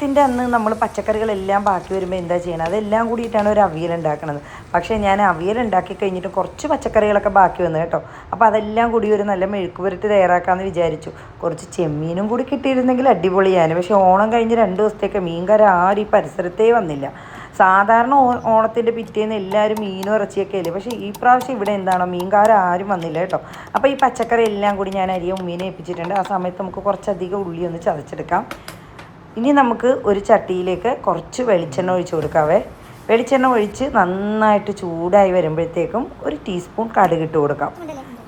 ഓണത്തിന്റെ അന്ന് നമ്മൾ പച്ചക്കറികളെല്ലാം ബാക്കി വരുമ്പോൾ എന്താ ചെയ്യണം അതെല്ലാം കൂടിയിട്ടാണ് ഒരു അവിയൽ ഉണ്ടാക്കുന്നത് പക്ഷേ ഞാൻ അവിയൽ ഉണ്ടാക്കി കഴിഞ്ഞിട്ട് കുറച്ച് പച്ചക്കറികളൊക്കെ ബാക്കി വന്നു കേട്ടോ. അപ്പോൾ അതെല്ലാം കൂടി ഒരു നല്ല മെഴുക്ക് പുരട്ടി തയ്യാറാക്കാമെന്ന് വിചാരിച്ചു. കുറച്ച് ചെമ്മീനും കൂടി കിട്ടിയിരുന്നെങ്കിൽ അടിപൊളിയാണ് പക്ഷേ ഓണം കഴിഞ്ഞ് രണ്ട് ദിവസത്തേക്ക് മീൻകര ആരും ഈ പരിസരത്തേ വന്നില്ല. സാധാരണ ഓണത്തിന്റെ പിറ്റേന്ന് എല്ലാവരും മീനും ഇറച്ചിയൊക്കെ അല്ലേ? പക്ഷേ ഈ പ്രാവശ്യം ഇവിടെ എന്താണോ മീൻകാരം ആരും വന്നില്ല കേട്ടോ. അപ്പോൾ ഈ പച്ചക്കറി എല്ലാം കൂടി ഞാൻ അരിയും ഉമ്മീനെ ഏൽപ്പിച്ചിട്ടുണ്ട്. ആ സമയത്ത് നമുക്ക് കുറച്ചധികം ഉള്ളി ഒന്ന് ചതച്ചെടുക്കാം. ഇനി നമുക്ക് ഒരു ചട്ടിയിലേക്ക് കുറച്ച് വെളിച്ചെണ്ണ ഒഴിച്ച് കൊടുക്കാവേ. വെളിച്ചെണ്ണ ഒഴിച്ച് നന്നായിട്ട് ചൂടായി വരുമ്പോഴത്തേക്കും ഒരു ടീസ്പൂൺ കടുക് ഇട്ട് കൊടുക്കാം.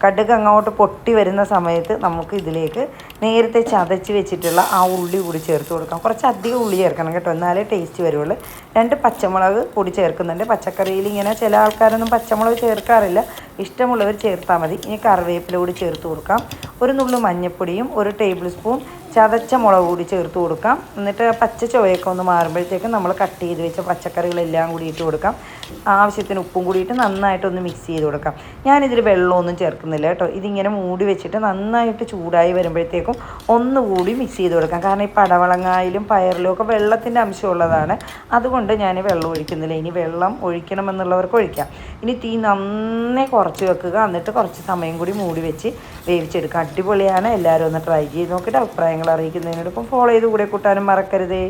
കടുക് അങ്ങോട്ട് പൊട്ടി വരുന്ന സമയത്ത് നമുക്ക് ഇതിലേക്ക് നേരത്തെ ചതച്ച് വെച്ചിട്ടുള്ള ആ ഉള്ളി കൂടി ചേർത്ത് കൊടുക്കാം. കുറച്ച് അധികം ഉള്ളി ചേർക്കണം കേട്ടോ എന്നാലേ ടേസ്റ്റ് വരുള്ളൂ. രണ്ട് പച്ചമുളക് കൂടി ചേർക്കുന്നുണ്ട്. പച്ചക്കറിയിൽ ഇങ്ങനെ ചില ആൾക്കാരൊന്നും പച്ചമുളക് ചേർക്കാറില്ല. ഇഷ്ടമുള്ളവർ ചേർത്താൽ മതി. ഇനി കറിവേപ്പില കൂടി ചേർത്ത് കൊടുക്കാം. ഒരു നുള്ളു മഞ്ഞൾപ്പൊടിയും ഒരു ടേബിൾ സ്പൂൺ ചതച്ച മുളക് കൂടി ചേർത്ത് കൊടുക്കാം. എന്നിട്ട് പച്ച ചുവയൊക്കെ ഒന്ന് മാറുമ്പോഴത്തേക്കും നമ്മൾ കട്ട് ചെയ്ത് വെച്ച പച്ചക്കറികളെല്ലാം കൂടി ഇട്ട് കൊടുക്കാം. ആവശ്യത്തിന് ഉപ്പും കൂടിയിട്ട് നന്നായിട്ടൊന്ന് മിക്സ് ചെയ്ത് കൊടുക്കാം. ഞാനിതിൽ വെള്ളമൊന്നും ചേർക്കുന്നില്ല കേട്ടോ. ഇതിങ്ങനെ മൂടി വെച്ചിട്ട് നന്നായിട്ട് ചൂടായി വരുമ്പോഴത്തേക്കും ഒന്നുകൂടി മിക്സ് ചെയ്ത് കൊടുക്കാം. കാരണം ഈ പടവളങ്ങായാലും പയറിലും ഒക്കെ വെള്ളത്തിന്റെ അംശമുള്ളതാണ്. അതുകൊണ്ട് ഞാൻ വെള്ളം ഒഴിക്കുന്നില്ല. ഇനി വെള്ളം ഒഴിക്കണമെന്നുള്ളവർക്ക് ഒഴിക്കാം. ഇനി തീ നന്നേ കുറച്ച് വെക്കുക. എന്നിട്ട് കുറച്ച് സമയം കൂടി മൂടി വെച്ച് വേവിച്ചെടുക്കുക. അടിപൊളിയാണ്. എല്ലാവരും ഒന്ന് ട്രൈ ചെയ്ത് നോക്കിയിട്ട് അഭിപ്രായങ്ങൾ അറിയിക്കുന്നതിനോടൊപ്പം ഫോളോ ചെയ്ത് കൂടെ കൂട്ടാനും മറക്കരുതേ.